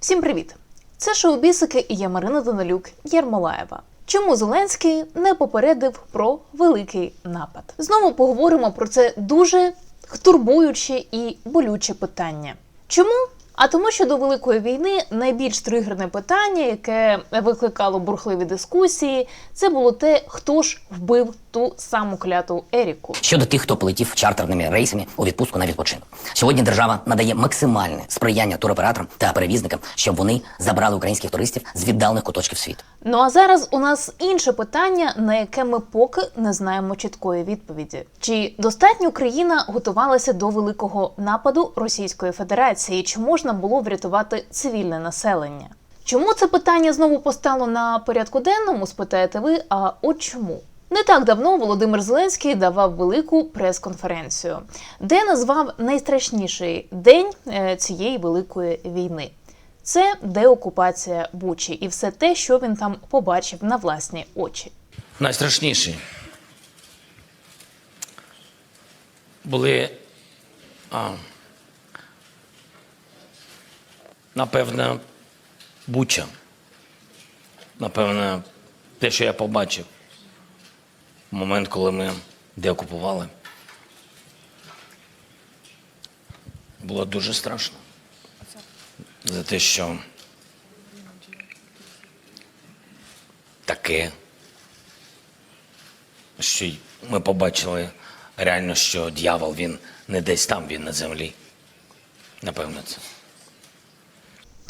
Всім привіт! Це шоу Бісики і я Марина Данилюк Єрмолаєва. Чому Зеленський не попередив про великий напад? Знову поговоримо про це дуже турбуюче і болюче питання. Чому? А тому, що до великої війни найбільш тригерне питання, яке викликало бурхливі дискусії, це було те, хто ж вбив ту саму кляту Еріку. Щодо тих, хто полетів чартерними рейсами у відпустку на відпочинок. Сьогодні держава надає максимальне сприяння туроператорам та перевізникам, щоб вони забрали українських туристів з віддалених куточків світу. Ну а зараз у нас інше питання, на яке ми поки не знаємо чіткої відповіді: чи достатньо країна готувалася до великого нападу Російської Федерації? Чи можна було врятувати цивільне населення? Чому це питання знову постало на порядку денному? Спитаєте ви? А от чому? Не так давно Володимир Зеленський давав велику прес-конференцію, де назвав найстрашніший день е, цієї великої війни. Це деокупація Бучі і все те, що він там побачив на власні очі. найстрашніші були, а, напевно, Буча. Напевно, те, що я побачив момент, коли ми деокупували. Було дуже страшно. За те, що таке що ми побачили реально, що дьявол він не десь там, він на землі. Напевно, це.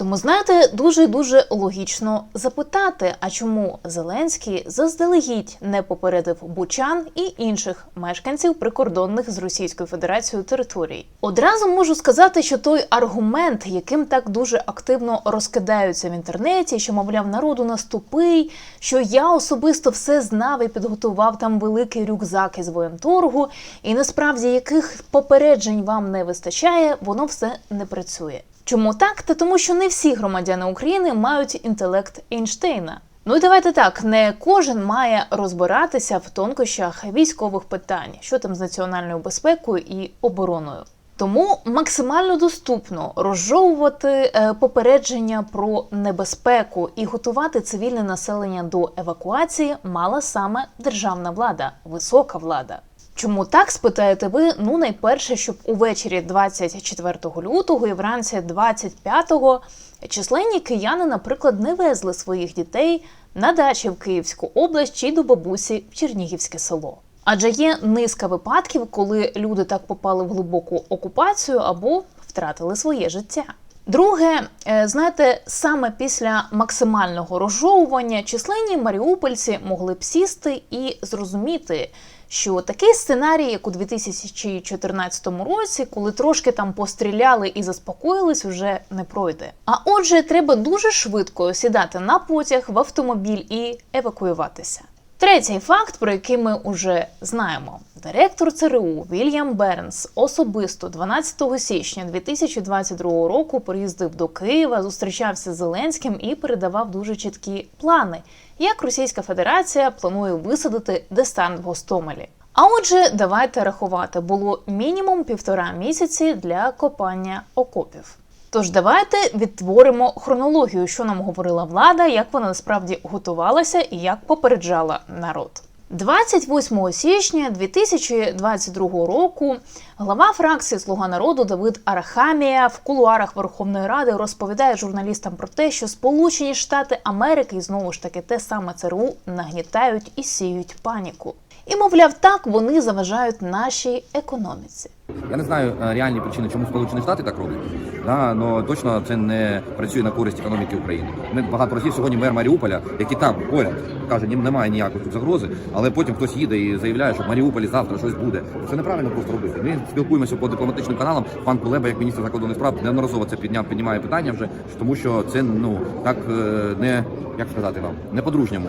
Тому знаєте, дуже дуже логічно запитати, а чому Зеленський заздалегідь не попередив бучан і інших мешканців прикордонних з Російською Федерацією територій. Одразу можу сказати, що той аргумент, яким так дуже активно розкидаються в інтернеті, що мовляв народу наступий, що я особисто все знав і підготував там великий рюкзак із воєнторгу, і насправді яких попереджень вам не вистачає, воно все не працює. Чому так? Та тому, що не всі громадяни України мають інтелект Ейнштейна. Ну і давайте так, не кожен має розбиратися в тонкощах військових питань, що там з національною безпекою і обороною. Тому максимально доступно розжовувати е, попередження про небезпеку і готувати цивільне населення до евакуації мала саме державна влада, висока влада. Чому так спитаєте ви? Ну, найперше, щоб увечері 24 лютого і вранці 25-го численні кияни, наприклад, не везли своїх дітей на дачі в Київську область чи до бабусі в Чернігівське село. Адже є низка випадків, коли люди так попали в глибоку окупацію або втратили своє життя. Друге, е, знаєте, саме після максимального розжовування численні маріупольці могли б сісти і зрозуміти, що такий сценарій, як у 2014 році, коли трошки там постріляли і заспокоїлись, уже не пройде. А отже, треба дуже швидко сідати на потяг в автомобіль і евакуюватися. Третій факт, про який ми вже знаємо, директор ЦРУ Вільям Бернс особисто 12 січня 2022 року приїздив до Києва, зустрічався з Зеленським і передавав дуже чіткі плани, як Російська Федерація планує висадити десант в Гостомелі. А отже, давайте рахувати, було мінімум півтора місяці для копання окопів. Тож давайте відтворимо хронологію, що нам говорила влада, як вона насправді готувалася і як попереджала народ. 28 січня 2022 року глава фракції Слуга народу Давид Арахамія в кулуарах Верховної Ради розповідає журналістам про те, що Сполучені Штати Америки і знову ж таки те саме ЦРУ нагнітають і сіють паніку. І мовляв, так вони заважають нашій економіці. Я не знаю е, реальні причини, чому Сполучені Штати так роблять. Да, але точно це не працює на користь економіки України. Ми багато разів сьогодні мер Маріуполя, який там поряд каже, ні, немає ніякої тут загрози, але потім хтось їде і заявляє, що в Маріуполі завтра щось буде. Це неправильно просто робити. Ми спілкуємося по дипломатичним каналам. Пан Кулеба, як міністр закордонних справ, неодноразово це підняв, піднімає питання вже, тому що це ну так е, не як сказати вам, не по-дружньому.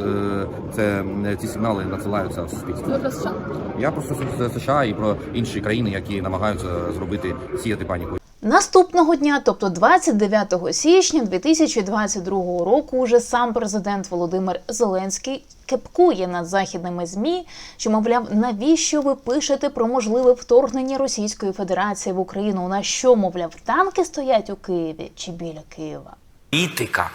е, Це ці сигнали надсилаються в суспільство. Я про США і про інші країни, які намагаються зробити сіяти паніку. Наступного дня, тобто 29 січня 2022 року, уже сам президент Володимир Зеленський кепкує над західними змі, що мовляв, навіщо ви пишете про можливе вторгнення Російської Федерації в Україну? На що, мовляв, танки стоять у Києві чи біля Києва? Політика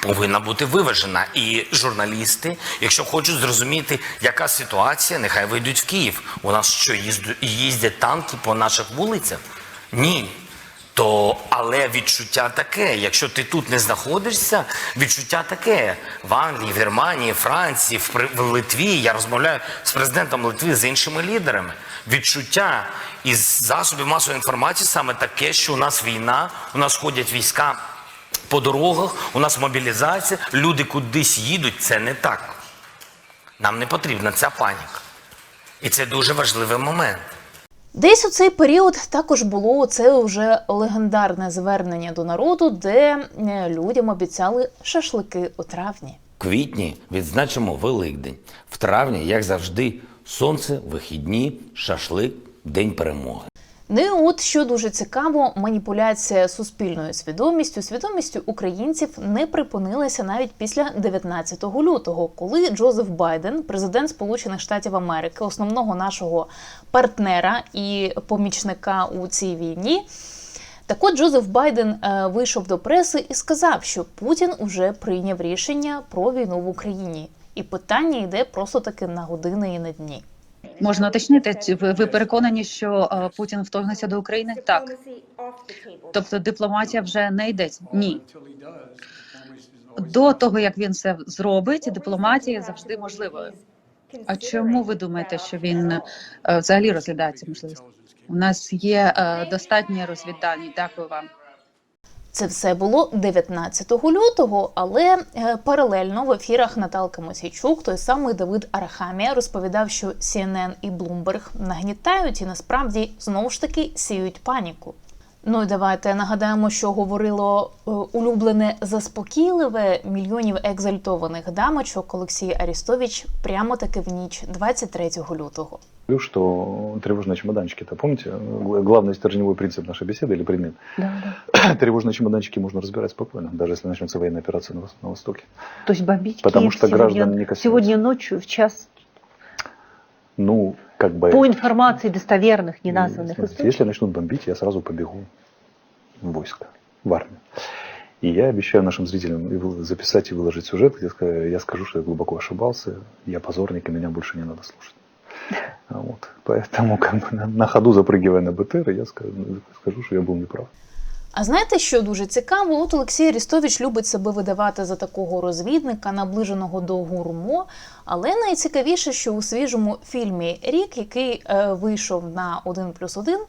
повинна бути виважена. І журналісти, якщо хочуть зрозуміти, яка ситуація, нехай вийдуть в Київ. У нас що їздять танки по наших вулицях? Ні. То, але відчуття таке. Якщо ти тут не знаходишся, відчуття таке в Англії, в Германії, Франції, в, в Литві. Я розмовляю з президентом Литви, з іншими лідерами. Відчуття із засобів масової інформації саме таке, що у нас війна, у нас ходять війська по дорогах, у нас мобілізація, люди кудись їдуть. Це не так. Нам не потрібна ця паніка. І це дуже важливий момент. Десь у цей період також було це вже легендарне звернення до народу, де е, людям обіцяли шашлики у травні. В квітні відзначимо Великдень. В травні, як завжди, сонце, вихідні, шашлик, день перемоги. Ну і от що дуже цікаво, маніпуляція суспільною свідомістю, свідомістю українців не припинилася навіть після 19 лютого, коли Джозеф Байден, президент Сполучених Штатів Америки, основного нашого партнера і помічника у цій війні. Так от Джозеф Байден е, вийшов до преси і сказав, що Путін уже прийняв рішення про війну в Україні, і питання йде просто таки на години і на дні. Можна уточнити, ви, переконані, що е, Путін вторгнеться до України? Так. Тобто дипломатія вже не йде? Ні. До того, як він це зробить, дипломатія завжди можливою. А чому ви думаєте, що він е, взагалі розглядає цю можливість? У нас є е, достатньо розвіддані. Дякую вам. Це все було 19 лютого, але е, паралельно в ефірах Наталки Мосійчук той самий Давид Арахамія розповідав, що CNN і Bloomberg нагнітають і насправді знову ж таки сіють паніку. Ну і давайте нагадаємо, що говорило е, улюблене заспокійливе мільйонів екзальтованих дамочок Олексій Арістович прямо таки в ніч 23 лютого. Что тревожные чемоданчики, это помните, главный стержневой принцип нашей беседы или предмет? Тревожные чемоданчики можно разбирать спокойно, даже если начнется военная операция на, на Востоке. То есть бомбить Потому что сегодня, граждан не касается. сегодня ночью в час Ну, как бы... по информации достоверных, неназванных Смотрите, источников. Если начнут бомбить, я сразу побегу в войско, в армию. И я обещаю нашим зрителям записать и выложить сюжет, где я скажу, что я глубоко ошибался, я позорник, и меня больше не надо слушать. А Вот. Поэтому как бы, на, на ходу запрыгивая на БТР, я скажу, скажу, что я был неправ. А знаєте, що дуже цікаво? От Олексій Арістович любить себе видавати за такого розвідника, наближеного до гурмо. Але найцікавіше, що у свіжому фільмі Рік, який е, вийшов на 1 плюс 1,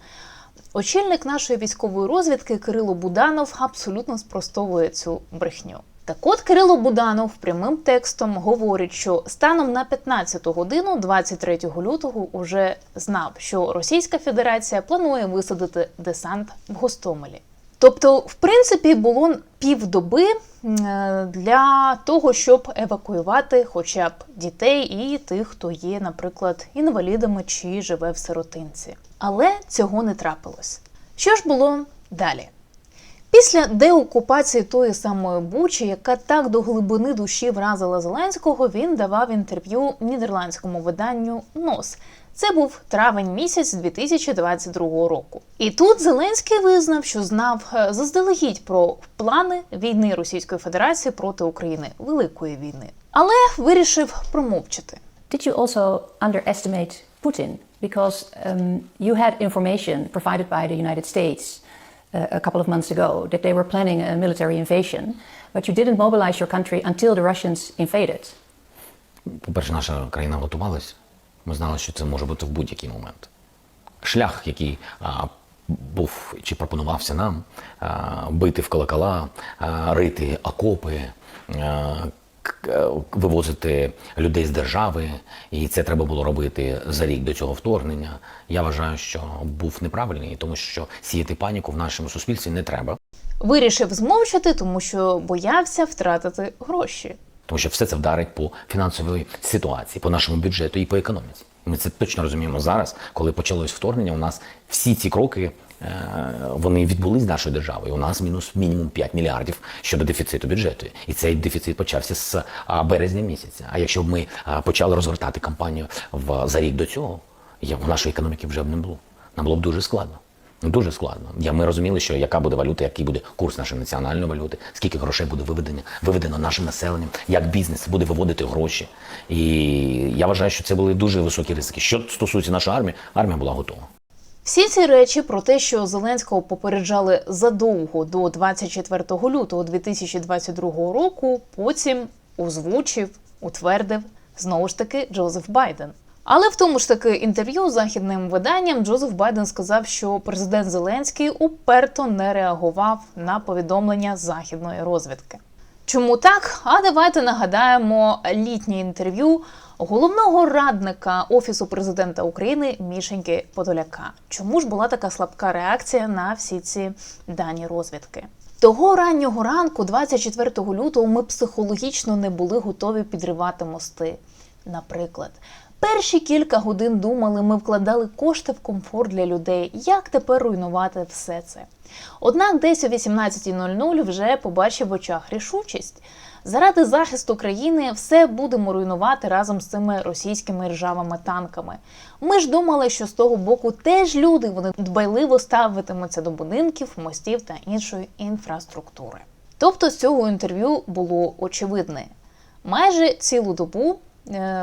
очільник нашої військової розвідки Кирило Буданов абсолютно спростовує цю брехню. Так от Кирило Буданов прямим текстом говорить, що станом на 15 годину 23 лютого уже знав, що Російська Федерація планує висадити десант в Гостомелі. Тобто, в принципі, було півдоби для того, щоб евакуювати хоча б дітей і тих, хто є, наприклад, інвалідами чи живе в сиротинці. Але цього не трапилось. Що ж було далі? Після деокупації тої самої Бучі, яка так до глибини душі вразила Зеленського, він давав інтерв'ю нідерландському виданню НОС. Це був травень місяць 2022 року. І тут Зеленський визнав, що знав е, заздалегідь про плани війни Російської Федерації проти України, великої війни, але вирішив промовчати. Did you also underestimate Putin? Because um, you had information provided by the United States a couple of months ago that they were planning a military invasion, but you didn't mobilize your country until the Russians invaded. По-перше, наша країна готувалась. Ми знали, що це може бути в будь-який момент. Шлях, який а, був чи пропонувався нам а, бити в колокола, а, рити окопи, а, вивозити людей з держави, і це треба було робити за рік до цього вторгнення. Я вважаю, що був неправильний, тому що сіяти паніку в нашому суспільстві не треба. Вирішив змовчати, тому що боявся втратити гроші. Тому що все це вдарить по фінансовій ситуації, по нашому бюджету і по економіці. Ми це точно розуміємо зараз, коли почалось вторгнення. У нас всі ці кроки е, вони відбулись з нашою державою. У нас мінус мінімум 5 мільярдів щодо дефіциту бюджету. І цей дефіцит почався з березня місяця. А якщо б ми почали розгортати кампанію в за рік до цього, я, в нашої економіки вже б не було. Нам було б дуже складно. Дуже складно. Я, ми розуміли, що яка буде валюта, який буде курс нашої національної валюти, скільки грошей буде виведено, виведено нашим населенням, як бізнес буде виводити гроші. І я вважаю, що це були дуже високі ризики. Що стосується нашої армії, армія була готова. Всі ці речі про те, що Зеленського попереджали задовго до 24 лютого 2022 року, потім озвучив, утвердив знову ж таки Джозеф Байден. Але в тому ж таки інтерв'ю західним виданням Джозеф Байден сказав, що президент Зеленський уперто не реагував на повідомлення західної розвідки. Чому так? А давайте нагадаємо літнє інтерв'ю головного радника Офісу президента України Мішеньки Подоляка. Чому ж була така слабка реакція на всі ці дані розвідки? Того раннього ранку, 24 лютого, ми психологічно не були готові підривати мости. Наприклад, перші кілька годин думали, ми вкладали кошти в комфорт для людей. Як тепер руйнувати все це? Однак десь о 18.00 вже побачив в очах рішучість. Заради захисту країни все будемо руйнувати разом з цими російськими ржавими танками. Ми ж думали, що з того боку теж люди вони дбайливо ставитимуться до будинків, мостів та іншої інфраструктури. Тобто з цього інтерв'ю було очевидне. Майже цілу добу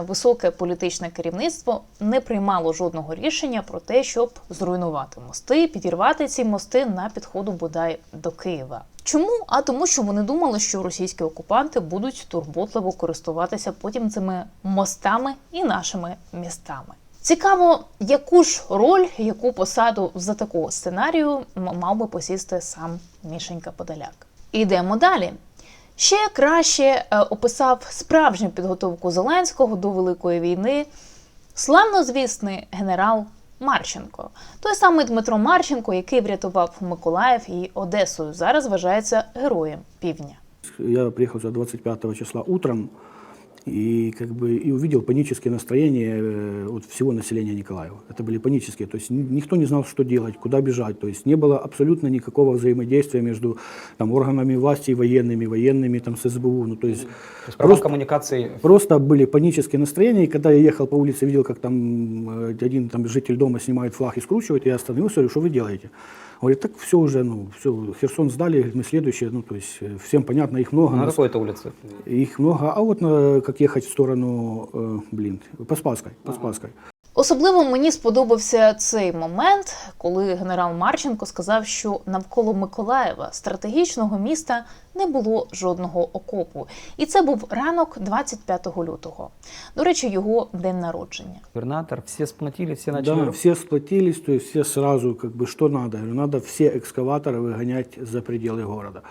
високе політичне керівництво не приймало жодного рішення про те, щоб зруйнувати мости, підірвати ці мости на підходу бодай до Києва. Чому? А тому, що вони думали, що російські окупанти будуть турботливо користуватися потім цими мостами і нашими містами. Цікаво, яку ж роль, яку посаду за такого сценарію мав би посісти сам Мішенька Подоляк. Ідемо далі. Ще краще е, описав справжню підготовку Зеленського до Великої війни славнозвісний генерал Марченко. Той самий Дмитро Марченко, який врятував Миколаїв і Одесу, зараз вважається героєм півдня. Я приїхав сюда 25 числа утром и как бы и увидел панические настроения э, от всего населения Николаева. Это были панические, то есть ни- никто не знал, что делать, куда бежать, то есть не было абсолютно никакого взаимодействия между там, органами власти и военными, военными там, с СБУ. Ну, то есть То есть права просто, коммуникации просто были панические настроения, и когда я ехал по улице, видел, как там э, один там, житель дома снимает флаг и скручивает, я остановился, говорю, что вы делаете? Говорит, так все уже, ну, все, Херсон сдали, говорит, мы следующие, ну, то есть э, всем понятно, их много. на нас- какой-то улице. их много, а вот на, как ехать в сторону, э, блин, по Спасской, по Спасской. Особливо мені сподобався цей момент, коли генерал Марченко сказав, що навколо Миколаєва, стратегічного міста, не було жодного окопу. І це був ранок 25 лютого. До речі, його день народження. Губернатор, все сплотили, все начали. Да, все сплотились, то есть все сразу, как бы, что надо? Говорю, надо все экскаваторы выгонять за пределы города.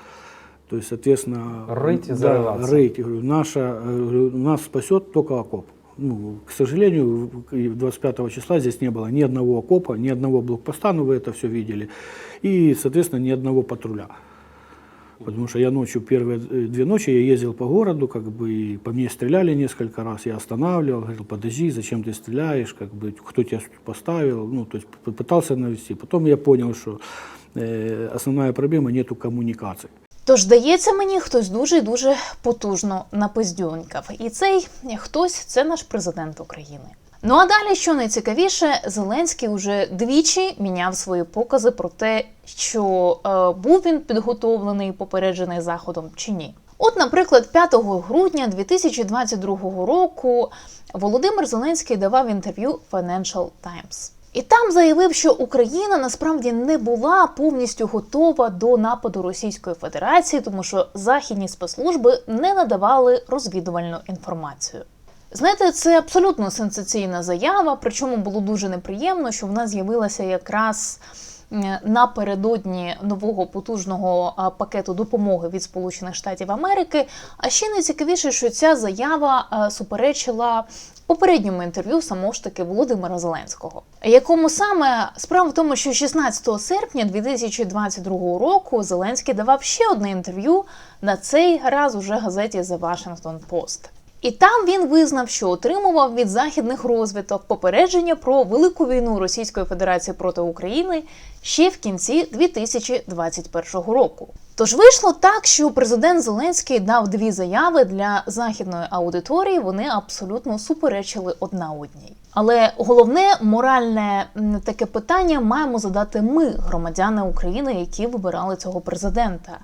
То есть, соответственно... Рыть и да, рыть. Говорю, наша, э, говорю, нас спасет только окоп. Ну, к сожалению, в- и 25 числа здесь не было ни одного окопа, ни одного блокпоста, но вы это все видели. И, соответственно, ни одного патруля. Потому что я ночью, первые э, две ночи я ездил по городу, как бы и по мне стреляли несколько раз, я останавливал, говорил, подожди, зачем ты стреляешь, как бы, кто тебя поставил, ну, то есть пытался навести. Потом я понял, что э, основная проблема нету коммуникаций. Тож, здається мені, хтось дуже і дуже потужно напиздюнькав. І цей хтось це наш президент України. Ну а далі, що найцікавіше, Зеленський уже двічі міняв свої покази про те, що е, був він підготовлений, попереджений заходом чи ні. От, наприклад, 5 грудня 2022 року Володимир Зеленський давав інтерв'ю Financial Times. І там заявив, що Україна насправді не була повністю готова до нападу Російської Федерації, тому що західні спецслужби не надавали розвідувальну інформацію. Знаєте, це абсолютно сенсаційна заява, причому було дуже неприємно, що вона з'явилася якраз напередодні нового потужного пакету допомоги від Сполучених Штатів Америки. А ще найцікавіше, що ця заява суперечила попередньому інтерв'ю самого ж таки Володимира Зеленського, якому саме справа в тому, що 16 серпня 2022 року Зеленський давав ще одне інтерв'ю на цей раз уже газеті The Washington Post. І там він визнав, що отримував від західних розвиток попередження про велику війну Російської Федерації проти України ще в кінці 2021 року. Тож вийшло так, що президент Зеленський дав дві заяви для західної аудиторії. Вони абсолютно суперечили одна одній. Але головне моральне таке питання маємо задати ми, громадяни України, які вибирали цього президента.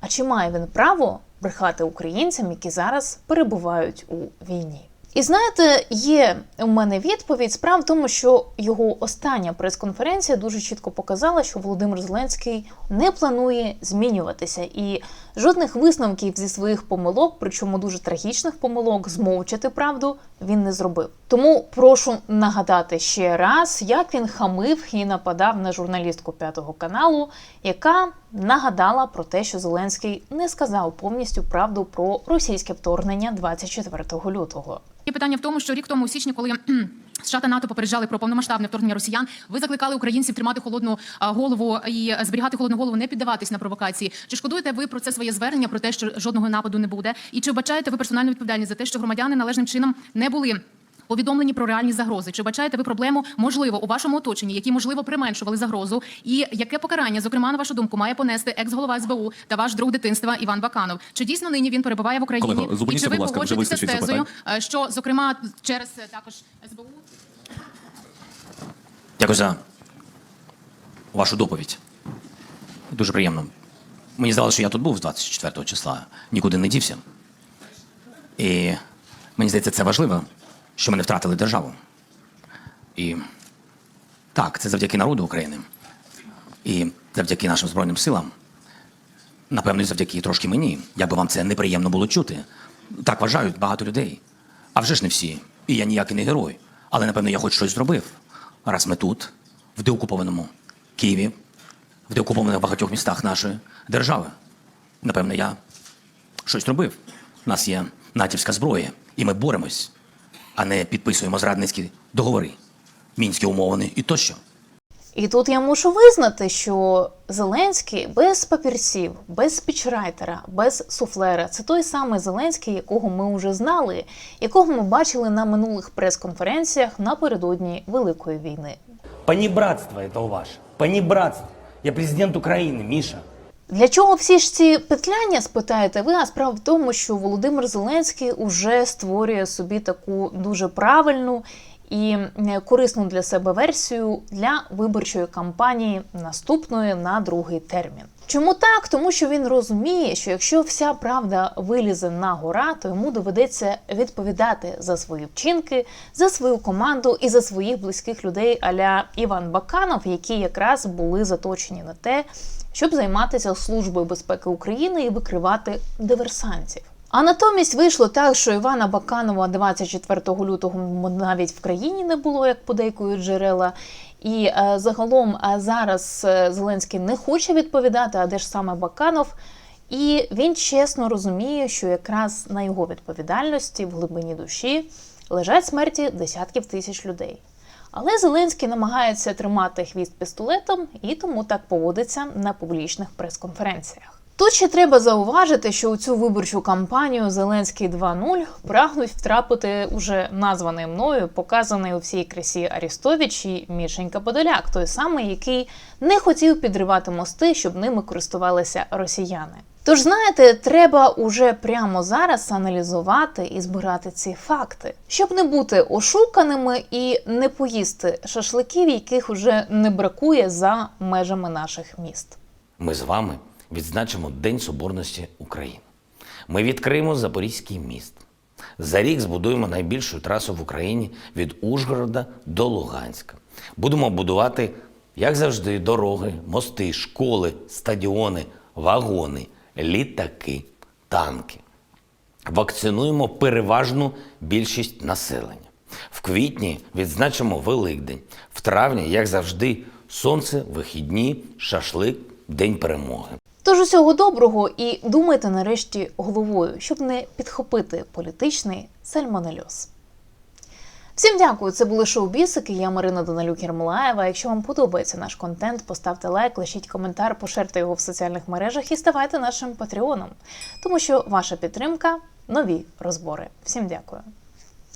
А чи має він право брехати українцям, які зараз перебувають у війні? І знаєте, є у мене відповідь. Справа в тому, що його остання прес-конференція дуже чітко показала, що Володимир Зеленський не планує змінюватися, і жодних висновків зі своїх помилок, причому дуже трагічних помилок, змовчати правду він не зробив. Тому прошу нагадати ще раз, як він хамив і нападав на журналістку п'ятого каналу, яка нагадала про те, що Зеленський не сказав повністю правду про російське вторгнення 24 лютого. Є питання в тому, що рік тому у січні, коли США та НАТО попереджали про повномасштабне вторгнення росіян, ви закликали українців тримати холодну голову і зберігати холодну голову, не піддаватись на провокації. Чи шкодуєте ви про це своє звернення, про те, що жодного нападу не буде? І чи вбачаєте ви персональну відповідальність за те, що громадяни належним чином не були? Повідомлені про реальні загрози. Чи бачаєте ви проблему можливо у вашому оточенні, які можливо применшували загрозу? І яке покарання, зокрема, на вашу думку, має понести екс-голова СБУ та ваш друг дитинства Іван Баканов? Чи дійсно нині він перебуває в Україні? Колего, і зупиніться, чи ви будь ласка, вже погоджуєтеся з тезою, е, що зокрема через е, також СБУ? Дякую за вашу доповідь. Дуже приємно. Мені здалося, що я тут був з 24 числа, нікуди не дівся. І мені здається, це важливо, що ми не втратили державу. І так, це завдяки народу України. І завдяки нашим Збройним силам. Напевно, і завдяки трошки мені. Як би вам це неприємно було чути. Так вважають багато людей. А вже ж не всі. І я ніякий не герой. Але, напевно, я хоч щось зробив. Раз ми тут, в деокупованому Києві, в деокупованих багатьох містах нашої держави. Напевно, я щось робив. У нас є натівська зброя, і ми боремось, а не підписуємо зрадницькі договори, мінські умовини і тощо. І тут я мушу визнати, що Зеленський без папірців, без спічрайтера, без суфлера це той самий Зеленський, якого ми вже знали, якого ми бачили на минулих прес-конференціях напередодні Великої війни. Понебратство это у ваше. Понебратство. Я президент Украины, Миша. Для чого всі ж ці петляння, спитаєте ви? А справа в тому, що Володимир Зеленський уже створює собі таку дуже правильну і е, корисну для себе версію для виборчої кампанії наступної на другий термін. Чому так? Тому що він розуміє, що якщо вся правда вилізе на гора, то йому доведеться відповідати за свої вчинки, за свою команду і за своїх близьких людей, аля Іван Баканов, які якраз були заточені на те, щоб займатися службою безпеки України і викривати диверсантів. А натомість вийшло так, що Івана Баканова 24 лютого навіть в країні не було, як подейкують джерела. І е, загалом е, зараз е, Зеленський не хоче відповідати, а де ж саме Баканов. І він чесно розуміє, що якраз на його відповідальності в глибині душі лежать смерті десятків тисяч людей. Але Зеленський намагається тримати хвіст пістолетом і тому так поводиться на публічних прес-конференціях. Тут ще треба зауважити, що у цю виборчу кампанію Зеленський 2.0 прагнуть втрапити уже названий мною, показаний у всій красі Арістович і Мішенька Подоляк, той самий, який не хотів підривати мости, щоб ними користувалися росіяни. Тож, знаєте, треба уже прямо зараз аналізувати і збирати ці факти, щоб не бути ошуканими і не поїсти шашликів, яких уже не бракує за межами наших міст. Ми з вами відзначимо День Соборності України. Ми відкриємо Запорізький міст. За рік збудуємо найбільшу трасу в Україні від Ужгорода до Луганська. Будемо будувати, як завжди, дороги, мости, школи, стадіони, вагони, літаки, танки. Вакцинуємо переважну більшість населення. В квітні відзначимо Великдень. В травні, як завжди, сонце, вихідні, шашлик, День перемоги. Тож усього доброго і думайте нарешті головою, щоб не підхопити політичний сальмонельоз. Всім дякую. Це були шоу Бісики. Я Марина Данилюк Єрмолаєва. Якщо вам подобається наш контент, поставте лайк, лишіть коментар, поширте його в соціальних мережах і ставайте нашим патреоном, тому що ваша підтримка нові розбори. Всім дякую.